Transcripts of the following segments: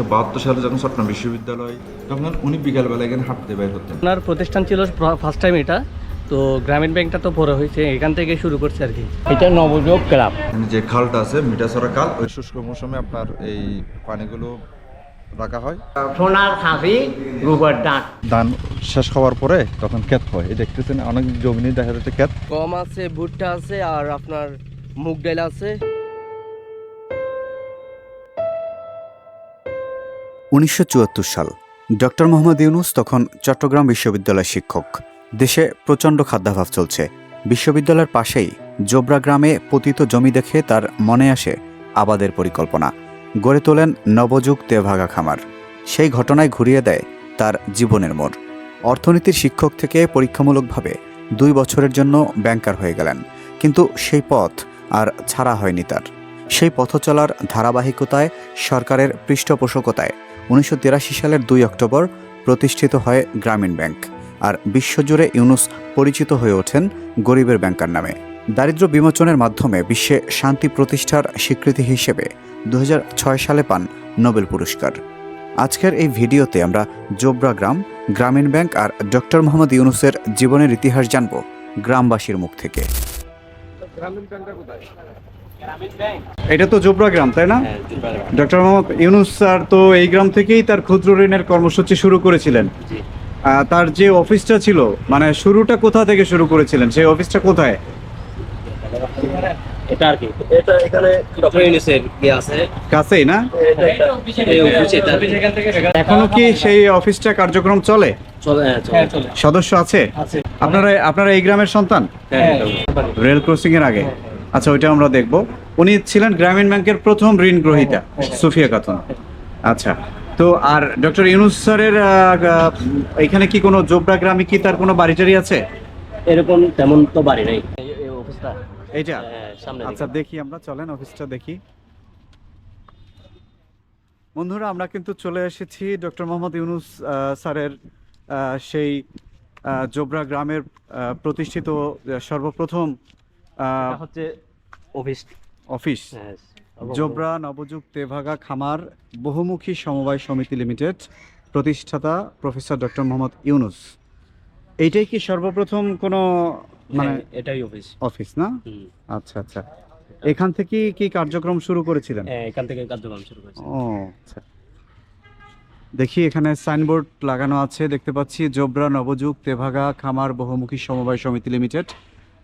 উনিশশো বাহাত্তর সালে যখন চট্টগ্রাম বিশ্ববিদ্যালয় তখন উনি বিকালবেলা এখানে হাঁটতে বের হতেন। ওনার প্রতিষ্ঠান ছিল ফার্স্ট টাইম এটা। তো গ্রামীণ ব্যাংকটা তো পরে হয়েছে এখান থেকে শুরু করছে আর কি। এটা নবযোগ ক্লাব। যে খালটা আছে মিটাসরা খাল ওই শুষ্ক মৌসুমে আপনার এই পানিগুলো রাখা হয়। সোনার খাসি রূপার দাঁত। ধান শেষ হওয়ার পরে তখন ক্ষেত হয়। এই দেখতেছেন অনেক জমি দেখা যাচ্ছে ক্ষেত। গম আছে ভুট্টা আছে আর আপনার মুগ ডাল আছে। উনিশশো চুয়াত্তর সাল, ডক্টর মোহাম্মদ ইউনুস তখন চট্টগ্রাম বিশ্ববিদ্যালয়ের শিক্ষক। দেশে প্রচণ্ড খাদ্যাভাব চলছে। বিশ্ববিদ্যালয়ের পাশেই জোবরা গ্রামে পতিত জমি দেখে তার মনে আসে আবাদের পরিকল্পনা। গড়ে তোলেন নবযুগ তেভাগা খামার। সেই ঘটনায় ঘুরিয়ে দেয় তার জীবনের মোড়। অর্থনীতির শিক্ষক থেকে পরীক্ষামূলকভাবে দুই বছরের জন্য ব্যাংকার হয়ে গেলেন। কিন্তু সেই পথ আর ছাড়া হয়নি তার। সেই পথ চলার ধারাবাহিকতায় সরকারের পৃষ্ঠপোষকতায় উনিশশো তিরাশি সালের দুই অক্টোবর প্রতিষ্ঠিত হয় গ্রামীণ ব্যাংক আর বিশ্বজুড়ে ইউনুস পরিচিত হয়ে ওঠেন গরিবের ব্যাংকার নামে। দারিদ্র্য বিমোচনের মাধ্যমে বিশ্বে শান্তি প্রতিষ্ঠার স্বীকৃতি হিসেবে দু হাজার ছয় সালে পান নোবেল পুরস্কার। আজকের এই ভিডিওতে আমরা জোবরা গ্রাম, গ্রামীণ ব্যাংক আর ডক্টর মোহাম্মদ ইউনুসের জীবনের ইতিহাস জানব গ্রামবাসীর মুখ থেকে। এটা তো জোবরা গ্রাম তাই না? ডক্টর মোহাম্মদ ইউনুস স্যার তো এই গ্রাম থেকেই তার ক্ষুদ্র ঋণের কর্মসূচি শুরু করেছিলেন। আহ, তার যে অফিসটা ছিল মানে শুরুটা কোথা থেকে শুরু করেছিলেন? সেই অফিসটা কোথায়? এটা আর কি। এটা এখানে ডক্টর ইউনিসের কি আছে। কাছেই না? এই অফিস এটা এখনও কি সেই অফিসটা কার্যক্রম চলে? চলে হ্যাঁ চলে। সদস্য আছে? আছে। আপনারা আপনারা এই গ্রামের সন্তান? হ্যাঁ রেল ক্রসিং এর আগে? আচ্ছা ওইটা আমরা দেখব। উনি ছিলেন গ্রামীণ ব্যাংকের প্রথম ঋণ গ্রহীতা সুফিয়া খাতুন। আচ্ছা তো আর ডক্টর ইউনুস স্যারের এখানে কি কোনো জোবরা গ্রামে কি তার কোনো বাড়ি টাড়ি আছে? এরকম তেমন তো বাড়ি নেই। অফিসটা? এইটা? হ্যাঁ, সামনে আচ্ছা দেখি আমরা চলেন অফিসটা দেখি। বন্ধুরা আমরা কিন্তু চলে এসেছি ডক্টর মোহাম্মদ ইউনুস আহ, স্যারের আহ, সেই আহ, জোবরা গ্রামের আহ, প্রতিষ্ঠিত সর্বপ্রথম হচ্ছে অফিস। অফিস। হ্যাঁ জোবরা নবযুগ তেভাগা খামার বহুমুখী সমবায় সমিতি লিমিটেড প্রতিষ্ঠাতা প্রফেসর ডক্টর মোহাম্মদ ইউনুস। এইটাই কি সর্বপ্রথম কোনো মানে মানে এটাই অফিস। অফিস না? আচ্ছা আচ্ছা। এখান থেকে কি কার্যক্রম শুরু করেছিলেন? হ্যাঁ এখান থেকে কার্যক্রম শুরু করেছে। ও আচ্ছা। দেখি এখানে সাইনবোর্ড লাগানো আছে দেখতে পাচ্ছি জোবরা নবযুগ তেভাগা খামার বহুমুখী সমবায় সমিতি লিমিটেড।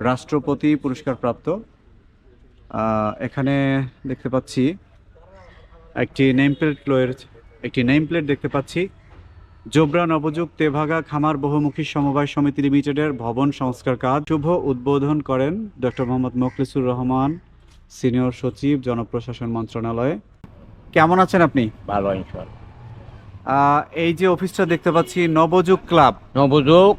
রাষ্ট্রপতি পুরস্কার প্রাপ্ত এখানে দেখতে পাচ্ছি একটি নেম প্লেট রয়েছে একটি নেম প্লেট দেখতে পাচ্ছি। জোবরা নবযুগ তেভাগা খামার বহুমুখী সমবায় সমিতি লিমিটেডের ভবন সংস্কার কাজ। শুভ উদ্বোধন করেন ডক্টর মোহাম্মদ মোখলিসুর রহমান সিনিয়র সচিব জনপ্রশাসন মন্ত্রণালয়ে। কেমন আছেন আপনি? ভালো এই যে অফিসটা দেখতে পাচ্ছি নবযুগ ক্লাব। নবযোগ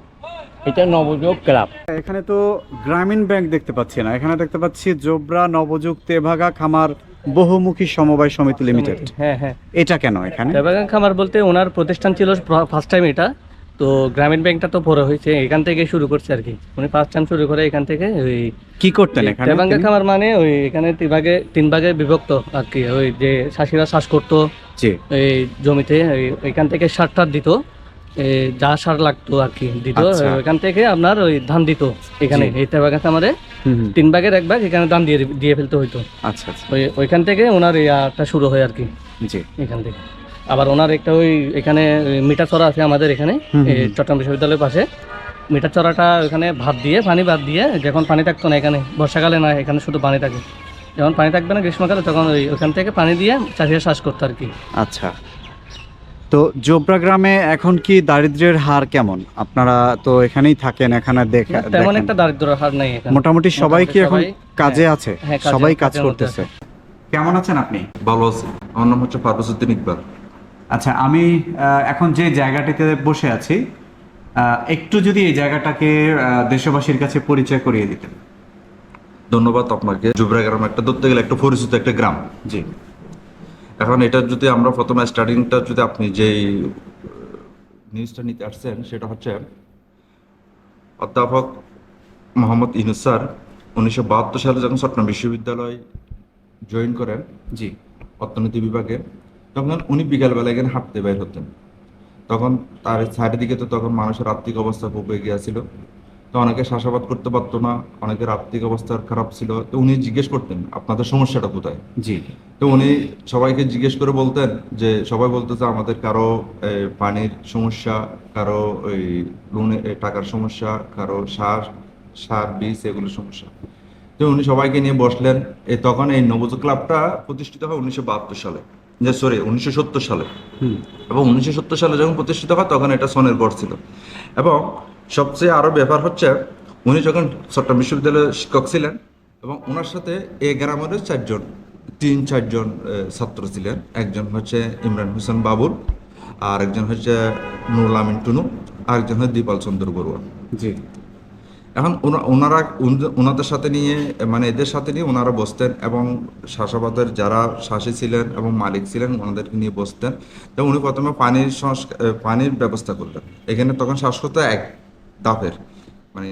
এটা নবযোগ ক্লাব। এখানে তো গ্রামীণ ব্যাংক দেখতে পাচ্ছি না। এখানে দেখতে পাচ্ছি জোবরা নবযুগ তেভাগা খামার বহুমুখী সমবায় সমিতি লিমিটেড। হ্যাঁ হ্যাঁ। এটা কেন এখানে? দেবাগান খামার বলতে ওনার প্রতিষ্ঠান ছিল ফার্স্ট টাইম এটা। তো গ্রামীণ ব্যাংকটা তো পরে হয়েছে এখান থেকে শুরু করছে আর কি। উনি ফার্স্ট টাইম শুরু করে এখান থেকে ওই কি করতেন এখানে তিনি? খামার মানে ওই এখানে তিন ভাগে তিন ভাগে বিভক্ত আর কি। ওই যে চাষিরা চাষ করতো এই জমিতে ওই- ওইখান থেকে সার টার দিত। যা সার লাগতো আর কি দিত আচ্ছা। ওইখান থেকে আপনার ওই ধান দিত এখানে। জি। এই তেবাগা খামারে হুম, হুম। তিন ভাগের এক ভাগ এখানে ধান দিয়ে দিয়ে ফেলতে হইতো। আচ্ছা আচ্ছা। ওই ওইখান থেকে ওনার ইয়াটা শুরু হয় আর কি। জি। এখান থেকে। আবার ওনার একটা ওই এখানে মিটার চড়া আছে আমাদের এখানে চট্টগ্রাম বিশ্ববিদ্যালয়ের পাশে। মিটার চড়াটা ওখানে ভাত দিয়ে পানি ভাত দিয়ে যখন পানি থাকতো না এখানে বর্ষাকালে না এখানে শুধু পানি থাকে। যখন পানি থাকবে না গ্রীষ্মকালে তখন ওই ওখান থেকে পানি দিয়ে চাষিরা চাষ করতো আর কি। আচ্ছা। তো জোবরা গ্রামে এখন কি দারিদ্র্যের হার কেমন? আপনারা তো এখানেই থাকেন এখানে দেখা তেমন একটা দারিদ্র হার নাই এখানে। মোটামুটি সবাই কি এখন কাজে আছে? হ্যাঁ, সবাই কাজ করতেছে। কেমন আছেন আপনি? ভালো আছি। আমার নাম হচ্ছে ফারুসুদ্দিন ইকবাল। আচ্ছা আমি আহ, এখন যে জায়গাটিতে বসে আছি আহ, একটু যদি এই জায়গাটাকে আহ, দেশবাসীর কাছে পরিচয় করিয়ে দিতেন। ধন্যবাদ আপনাকে। জুবরা গ্রাম একটা ধরতে গেলে একটা পরিচিত একটা গ্রাম। জি। এখন এটা যদি আমরা প্রথমে স্টার্টিংটা যদি আপনি যেই নিউজটা নিতে আসছেন সেটা হচ্ছে অধ্যাপক মোহাম্মদ ইনুস স্যার উনিশশো বাহাত্তর সালে যখন চট্টগ্রাম বিশ্ববিদ্যালয় জয়েন করেন জি। অর্থনীতি বিভাগে তখন উনি বিকালবেলা এখানে হাঁটতে বের হতেন। তখন তার চারিদিকে তো তখন মানুষের আর্থিক অবস্থা খুব এগিয়ে ছিল অনেকে চাষাবাদ করতে পারতো না অনেকের আর্থিক অবস্থা খারাপ ছিল। তো উনি জিজ্ঞেস করতেন আপনাদের সমস্যাটা কোথায়? জি। তো উনি সবাইকে জিজ্ঞেস করে বলতেন যে সবাই বলতো যে আমাদের কারও পানির সমস্যা কারও ওই লোনে টাকার সমস্যা কারও সার সার বীজ এগুলোর সমস্যা। তো উনি সবাইকে নিয়ে বসলেন। এই তখন এই নবজ ক্লাবটা প্রতিষ্ঠিত হয় উনিশশো বাহাত্তর সালে। যে সরি উনিশশো সত্তর সালে। হুম। এবং উনিশশো সত্তর সালে যখন প্রতিষ্ঠিত হয় তখন এটা সনের গড় ছিল। এবং সবচেয়ে আরও ব্যাপার হচ্ছে উনি যখন চট্টগ্রাম বিশ্ববিদ্যালয়ের শিক্ষক ছিলেন এবং ওনার সাথে এ গ্রামের চারজন তিন চারজন ছাত্র ছিলেন। একজন হচ্ছে ইমরান হোসেন বাবুল আর একজন হচ্ছে নুরুল আমিন টুনু আরেকজন হচ্ছে দীপাল চন্দ্র বড়ুয়া। জি। এখন ওনারা ওনাদের সাথে নিয়ে মানে এদের সাথে নিয়ে ওনারা বসতেন এবং শাসাবাদের যারা শাসী ছিলেন এবং মালিক ছিলেন ওনাদেরকে নিয়ে বসতেন। তো উনি প্রথমে পানির সংস্কার পানির ব্যবস্থা করলেন। এখানে তখন শ্বাস হতো এক। দাপের মানে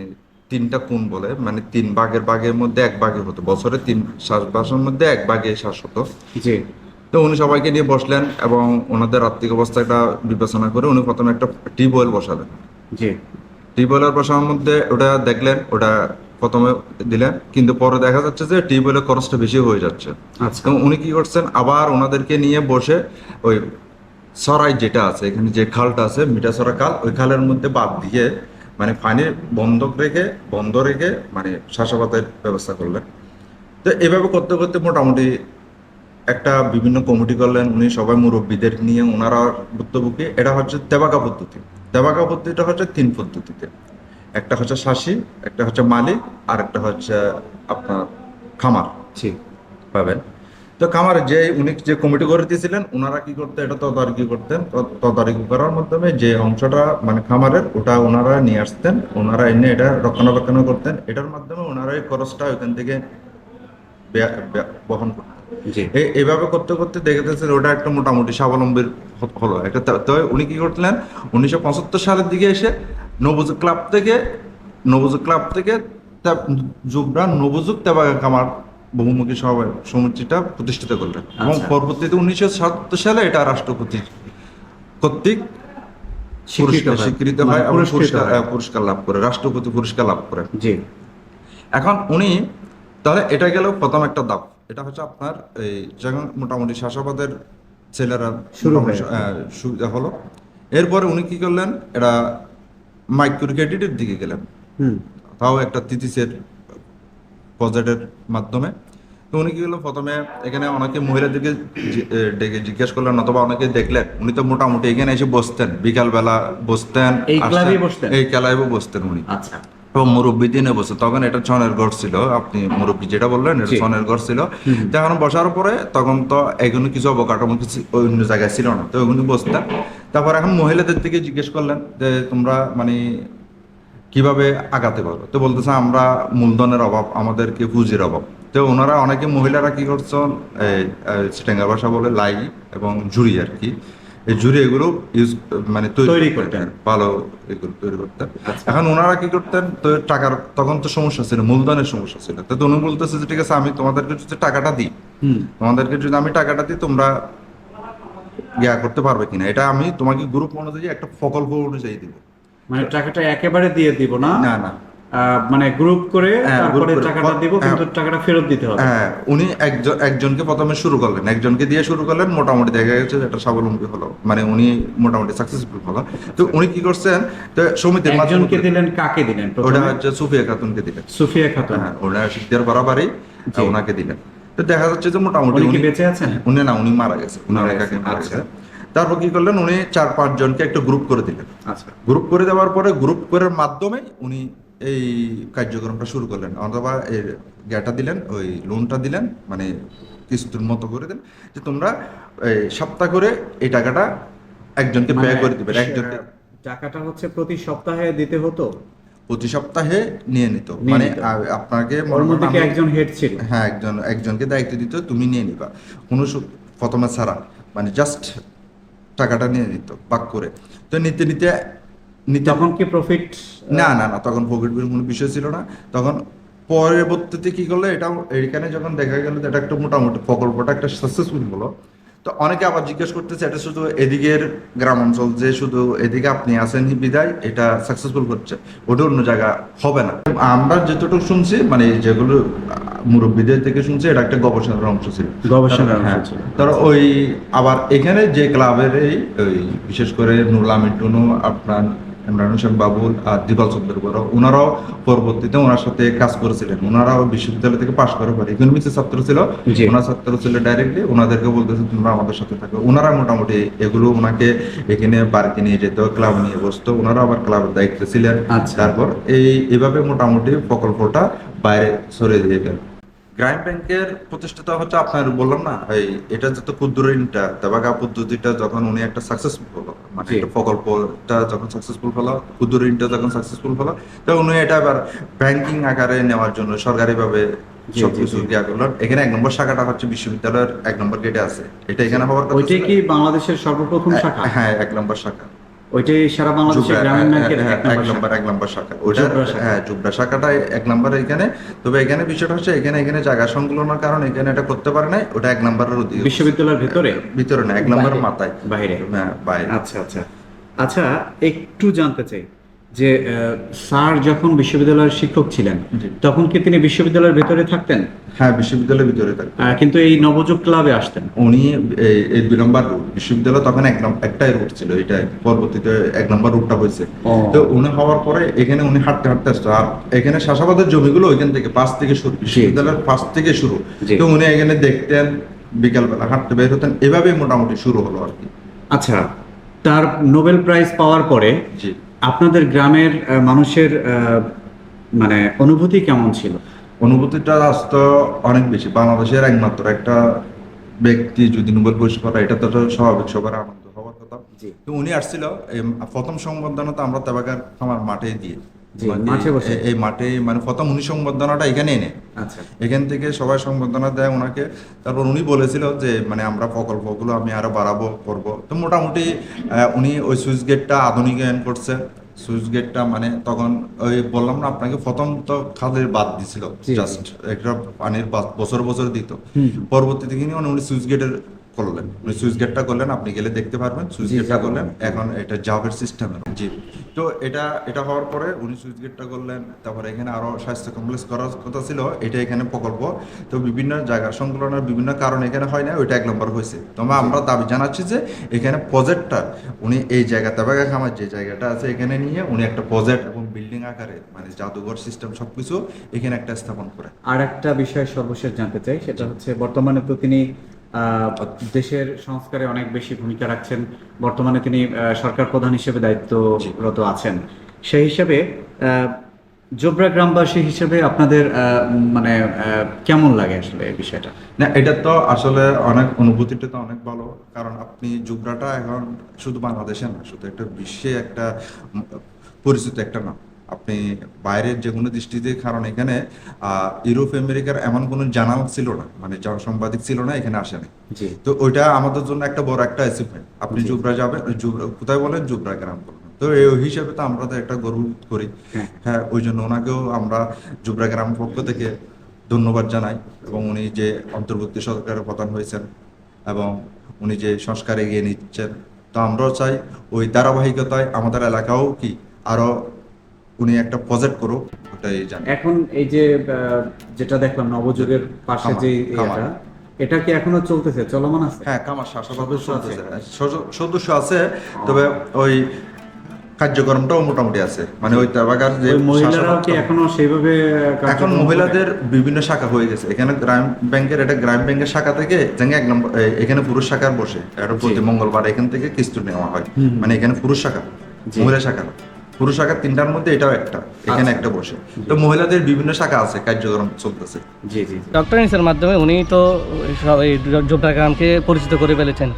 তিনটা কোণ বলে মানে তিন বাঘের বাঘের মধ্যে এক ভাগে হতো। বছরে তিন শ্বাসবাসের মধ্যে এক বাঘে শ্বাস হতো। জি। তো উনি সবাইকে নিয়ে বসলেন এবং ওনাদের আর্থিক অবস্থাটা বিবেচনা করে উনি প্রথমে একটা টিউবওয়েল বসালেন। জি। টিউবওয়েলের বসানোর মধ্যে ওটা দেখলেন ওটা প্রথমে দিলেন কিন্তু পরে দেখা যাচ্ছে যে টিউবওয়েলের খরচটা বেশি হয়ে যাচ্ছে। আচ্ছা। এবং উনি কি করছেন আবার ওনাদেরকে নিয়ে বসে ওই সরাই যেটা আছে এখানে যে খালটা আছে মিঠাসরা খাল ওই খালের মধ্যে বাদ দিয়ে মানে পানি বন্ধক রেখে, বন্ধ রেখে মানে চাষাবাদের ব্যবস্থা করলেন। তো এভাবে করতে করতে মোটামুটি একটা বিভিন্ন কমিটি করলেন। উনি সবাই মুরব্বীদের নিয়ে ওনারা ভুক্তভোগী। এটা হচ্ছে দেবাকা পদ্ধতি। দেবাকা পদ্ধতিটা হচ্ছে তিন পদ্ধতিতে। একটা হচ্ছে শাসি, একটা হচ্ছে মালিক আর একটা হচ্ছে আপনার খামার। জি। পাবেন। তো খামার যে উনি যে কমিটি করে দিয়েছিলেন ওনারা কি করতেন? এটা তদারকি করতেন। তদারকি করার মাধ্যমে যে অংশটা মানে খামারের ওটা ওনারা নিয়ে আসতেন। ওনারা এনে এটা রক্ষণাবেক্ষণ করতেন। এটার মাধ্যমে ওনারা এই খরচটা ওইখান থেকে বহন করতেন। এইভাবে করতে করতে দেখেছেন ওটা একটা মোটামুটি স্বাবলম্বীর হলো। একটা তা- উনি কি করলেন? উনিশশো পঁচাত্তর সালের দিকে এসে নবজ ক্লাব থেকে নবজ ক্লাব থেকে যুবরা নবযুগ তেবাগা কামার বহুমুখী সভায় সমিতিটা প্রতিষ্ঠিত করলেন এবং আচ্ছা। পরবর্তীতে উনিশশো সাতাত্তর সালে এটা রাষ্ট্রপতি কর্তৃক স্বীকৃত হয়। মানে এবং পুরস্কার লাভ করে রাষ্ট্রপতি পুরস্কার লাভ করে। জি। এখন উনি তাহলে এটা গেল প্রথম একটা ধাপ। এটা হচ্ছে আপনার এই যখন মোটামুটি শাসাবাদের ছেলেরা শুরু হয়ে সুবিধা হলো। এরপরে উনি কি করলেন এটা মাইক্রো ক্রেডিটের দিকে গেলেন। হুম। তাও একটা তিতিসের প্রজেক্টের মাধ্যমে। তো উনি কি হলো? প্রথমে এখানে অনেকে মহিলাদেরকে ডেকে জিজ্ঞেস করলেন অথবা অনেকে দেখলেন। উনি তো মোটামুটি এখানে এসে বসতেন। বিকালবেলা বসতেন এই। বসতেন? এই ক্লাবে বসতেন উনি। আচ্ছা। এবং মুরব্বী দিনে বসে। তখন এটা ছনের ঘর ছিল আপনি মুরব্বী যেটা বললেন এটা ছনের ঘর ছিল। তো এখন বসার পরে তখন তো এগুলো কিছু অবকাঠামো কিছু অন্য জায়গায় ছিল না। তো ওগুলো বসতেন। তারপর এখন মহিলাদের দিকে জিজ্ঞেস করলেন যে তোমরা মানে কীভাবে আগাতে পারো? তো বলতেছে আমরা মূলধনের অভাব আমাদেরকে পুঁজির অভাব। তো ওনারা অনেকে মহিলারা কি করছেন স্টেঙ্গা ভাষা বলে লাই এবং জুড়ি আর কি। এই জুড়ি এগুলো ইউজ মানে তৈরি করতেন। ভালো এগুলো তৈরি করতেন। আচ্ছা। এখন ওনারা কি করতেন তো টাকার তখন তো সমস্যা ছিল মূলধনের সমস্যা ছিল। তো উনি বলতেছে যে ঠিক আছে আমি তোমাদেরকে যদি টাকাটা দিই তোমাদেরকে যদি আমি টাকাটা দিই তোমরা ইয়া করতে পারবে কিনা? এটা আমি তোমাকে গ্রুপ অনুযায়ী একটা প্রকল্প অনুযায়ী দিব। মানে টাকাটা একেবারে দিয়ে দিব না? না না। মানে গ্রুপ করে হ্যাঁ, তারপরে টাকাটা দিব হ্যাঁ। কিন্তু টাকাটা ফেরত দিতে হবে। হ্যাঁ উনি একজন একজনকে প্রথমে শুরু করলেন। একজনকে দিয়ে শুরু করলেন মোটামুটি দেখা গেছে স্বাবলম্বী হলো। মানে উনি মোটামুটি সাকসেসফুল হলো। তো উনি কি করছেন তো সমিতির একজনকে দিলেন কাকে দিলেন ওটা হচ্ছে সুফিয়া খাতুনকে দিলেন। সুফিয়া খাতুন। হ্যাঁ ওটা সিদ্ধার বরাবরই ওনাকে দিলেন। তো দেখা যাচ্ছে যে মোটামুটি উনি বেঁচে আছেন? উনি না উনি মারা গেছে। উনি মারা একাকে মারা আচ্ছা। গেছে তারপর কি করলেন উনি চার পাঁচ জনকে একটা গ্রুপ করে দিলেন। আচ্ছা। গ্রুপ করে দেওয়ার পরে গ্রুপ করার মাধ্যমে উনি এই কার্যক্রমটা শুরু করলেন অথবা এর গ্যাটা দিলেন ওই লোনটা দিলেন মানে কিস্তির মতো করে দেন যে তোমরা সপ্তাহ করে এই টাকাটা একজনকে ব্যয় মানে, করে দিবেন একজনকে টাকাটা হচ্ছে প্রতি সপ্তাহে দিতে হতো? প্রতি সপ্তাহে নিয়ে নিত মানে আপনাকে মধ্যে একজন হেড ছিল? হ্যাঁ একজন একজনকে দায়িত্ব দিত তুমি নিয়ে নিবা। কোনো প্রথমে ছাড়া মানে জাস্ট টাকাটা নিয়ে নিত বাক করে। তো নিতে নিতে তখন কি প্রফিট না না না তখন প্রফিট বিল কোনো বিষয় ছিল না। তখন পরবর্তীতে কি করল এটা এখানে যখন দেখা গেল এটা একটা মোটামুটি প্রকল্পটা একটা সাকসেসফুল হলো তো অনেকে আবার জিজ্ঞেস করতেছে এটা শুধু এদিকের গ্রাম অঞ্চল যে শুধু এদিকে আপনি আছেন বিদায় এটা সাকসেসফুল হচ্ছে ওটা অন্য জায়গা হবে না। আমরা যতটুকু শুনছি মানে যেগুলো মুরব্বীদের থেকে শুনছি এটা একটা গবেষণার অংশ ছিল। গবেষণার অংশ হ্যাঁ, ছিল। তারা ওই আবার এখানে যে ক্লাবের এই বিশেষ করে নুরুল টুনু আপনার ইমরান হোসেন বাবুল আর দিবাল চন্দ্র বড়। ওনারাও পরবর্তীতে ওনার সাথে কাজ করেছিলেন। ওনারাও বিশ্ববিদ্যালয় থেকে পাশ করার পরে ইকোনমিক্সের ছাত্র ছিল। ওনার ছাত্র ছিল ডাইরেক্টলি ওনাদেরকে বলতেছে তোমরা আমাদের সাথে থাকো। ওনারা মোটামুটি এগুলো ওনাকে এখানে বাড়িতে নিয়ে যেত ক্লাব নিয়ে বসতো। ওনারা আবার ক্লাবের দায়িত্বে ছিলেন। আচ্ছা। তারপর এই এভাবে মোটামুটি প্রকল্পটা বাইরে সরে দিয়ে গেল। গ্রামীণ ব্যাংকের প্রতিষ্ঠাতা হচ্ছে আপনার বললাম না এই এটা যত ক্ষুদ্র ঋণটা দেবাগা পদ্ধতিটা যখন উনি একটা সাকসেসফুল হলো মানে একটা প্রকল্পটা যখন সাকসেসফুল হলো ক্ষুদ্র ঋণটা যখন সাকসেসফুল হলো তো উনি এটা আবার ব্যাংকিং আকারে নেওয়ার জন্য সরকারিভাবে সবকিছু। ইয়া করলেন এখানে এক নম্বর শাখাটা হচ্ছে বিশ্ববিদ্যালয়ের এক নম্বর গেটে আছে। এটা এখানে হওয়ার কথা ওইটাই কি বাংলাদেশের সর্বপ্রথম শাখা? হ্যাঁ এক নম্বর শাখা। ওইটাই সারা বাংলাদেশের গ্রামীণ হ্যাঁ, ব্যাংকের হ্যাঁ, এক এক নম্বর এক নম্বর শাখা। ওটা হ্যাঁ জুবরা শাখাটা এক নম্বর এখানে তবে এখানে বিষয়টা হচ্ছে এখানে এখানে জায়গা সংকুলনের কারণে এখানে এটা করতে পারে নাই ওটা এক নম্বরের বিশ্ববিদ্যালয়ের ভিতরে? ভিতরে না এক নম্বরের মাথায়। বাইরে। হ্যাঁ বাইরে। আচ্ছা আচ্ছা। আচ্ছা একটু জানতে চাই। যে স্যার যখন বিশ্ববিদ্যালয়ের শিক্ষক ছিলেন তখন কি তিনি বিশ্ববিদ্যালয়ের ভিতরে থাকতেন? হ্যাঁ বিশ্ববিদ্যালয়ের ভিতরে থাকে আহ, কিন্তু এই নবযুগ ক্লাবে আসতেন। উনি এই- দুই নম্বর রুট বিশ্ববিদ্যালয় তখন এক একটাই রুট ছিল এটা পরবর্তীতে এক নম্বর রুটটা হয়েছে। তো উনি হওয়ার পরে এখানে উনি হাঁটতে হাঁটতে আসতো। আর এখানে শাসাবাদের জমিগুলো ওইখান থেকে পাঁচ থেকে শুরু বিশ্ববিদ্যালয়ের পাঁচ থেকে শুরু। তো উনি এখানে দেখতেন বিকালবেলা হাঁটতে বের হতেন এভাবে মোটামুটি শুরু হলো আর কি। আচ্ছা তার নোবেল প্রাইজ পাওয়ার পরে আপনাদের গ্রামের মানুষের আহ, মানে অনুভূতি কেমন ছিল? অনুভূতিটা আসতো অনেক বেশি। বাংলাদেশের একমাত্র একটা ব্যক্তি যদি নোবেল পুরস্কার পায়, এটা তো স্বাভাবিক সবার আনন্দ হওয়ার কথা। তো উনি আসছিল প্রথম সংবর্ধনা তো আমরা তেবাগার আমার মাঠে দিয়ে। এই- এই মাঠে মানে প্রথম উনি সংবর্ধনাটা এখানে এনে আচ্ছা। এখান থেকে সবাই সংবর্ধনা দেয় ওনাকে। তারপর উনি বলেছিল যে মানে আমরা প্রকল্পগুলো আমি আরও বাড়াবো করব। তো মোটামুটি উনি ওই সুইচ গেটটা আধুনিকায়ন করছে সুইচ গেটটা মানে তখন ওই বললাম না আপনাকে প্রথম তো খালের বাদ দিছিল। জাস্ট একটা পানির বাদ বছর বছর দিত। পরবর্তীতে কিন্তু উনি সুইচ গেটের করলেন। উনি সুইচ গেটটা করলেন আপনি গেলে দেখতে পারবেন সুইচ গেটটা। করলেন এখন এটা জাভের সিস্টেমের জি। তো এটা এটা হওয়ার পরে উনি সুইচ গেটটা করলেন তারপরে এখানে আরও স্বাস্থ্য কমপ্লেক্স করার কথা ছিল এটা এখানে প্রকল্প। তো বিভিন্ন জায়গার সংকলনের বিভিন্ন কারণে এখানে হয় না ওইটা এক নম্বর হয়েছে। তবে আমরা দাবি জানাচ্ছি যে এখানে প্রজেক্টটা উনি এই জায়গা তাবাগা খামার যে জায়গাটা আছে এখানে নিয়ে উনি একটা প্রজেক্ট এবং বিল্ডিং আকারে মানে জাদুঘর সিস্টেম সবকিছু এখানে একটা স্থাপন করে। আর একটা বিষয় সর্বশেষ জানতে চাই সেটা হচ্ছে বর্তমানে তো তিনি দেশের সংস্কারে অনেক বেশি ভূমিকা রাখছেন। বর্তমানে তিনি সরকার প্রধান হিসেবে দায়িত্বরত আছেন। সেই হিসেবে জোবরা গ্রামবাসী হিসেবে আপনাদের মানে কেমন লাগে আসলে এই বিষয়টা? না, এটা তো আসলে অনেক, অনুভূতিটা তো অনেক ভালো। কারণ আপনি জুবরাটা এখন শুধু বাংলাদেশে না, শুধু একটা বিশ্বে একটা পরিচিত একটা নাম আপনি বাইরের যে কোনো দৃষ্টিতে কারণ এখানে ইউরোপ আমেরিকার এমন কোনো জানাল ছিল না মানে সাংবাদিক ছিল না এখানে আসেনি। তো ওইটা আমাদের জন্য একটা বড় একটা অ্যাচিভমেন্ট আপনি জি। জুবরা যাবেন কোথায় বলেন? জুবরা গ্রাম তো এই হিসেবে তো আমরা তো একটা গর্ব করি। হ্যাঁ। হ্যাঁ ওই জন্য ওনাকেও আমরা জুবরা গ্রাম পক্ষ থেকে ধন্যবাদ জানাই এবং উনি যে অন্তর্বর্তী সরকারের প্রধান হয়েছেন এবং উনি যে সংস্কার এগিয়ে নিচ্ছেন। তো আমরাও চাই ওই ধারাবাহিকতায় আমাদের এলাকাও কি আরও উনি একটা প্রজেক্ট করুক ওটাই জানি। এখন এই যে যেটা দেখলাম নবযুগের পাশে যে। ইয়েটা এটা কি এখনও চলতেছে? চলমান আছে? হ্যাঁ কামার শাসক সদস্য আছে? সদস্য আছে তবে ওই কার্যক্রমটাও মোটামুটি আছে। মানে ওই তাবাগার যে মহিলারাও কি এখনও সেইভাবে এখন মহিলাদের বিভিন্ন শাখা হয়ে গেছে। এখানে গ্রাম ব্যাংকের এটা গ্রাম ব্যাংকের শাখা থেকে এক নম্বর এখানে পুরুষ শাখার বসে। এটা প্রতি মঙ্গলবার এখান থেকে কিস্তি নেওয়া হয়। মানে এখানে পুরুষ শাখা মহিলা শাখা। না। পুরুষ শাখা তিনটার মধ্যে এটাও একটা এখানে আচ্ছা। একটা বসে তো মহিলাদের বিভিন্ন শাখা আছে কার্যক্রম চলতেছে জি জি। ডক্টর ইনসের মাধ্যমে উনি তো সব এই পরিচিত করে ফেলেছেন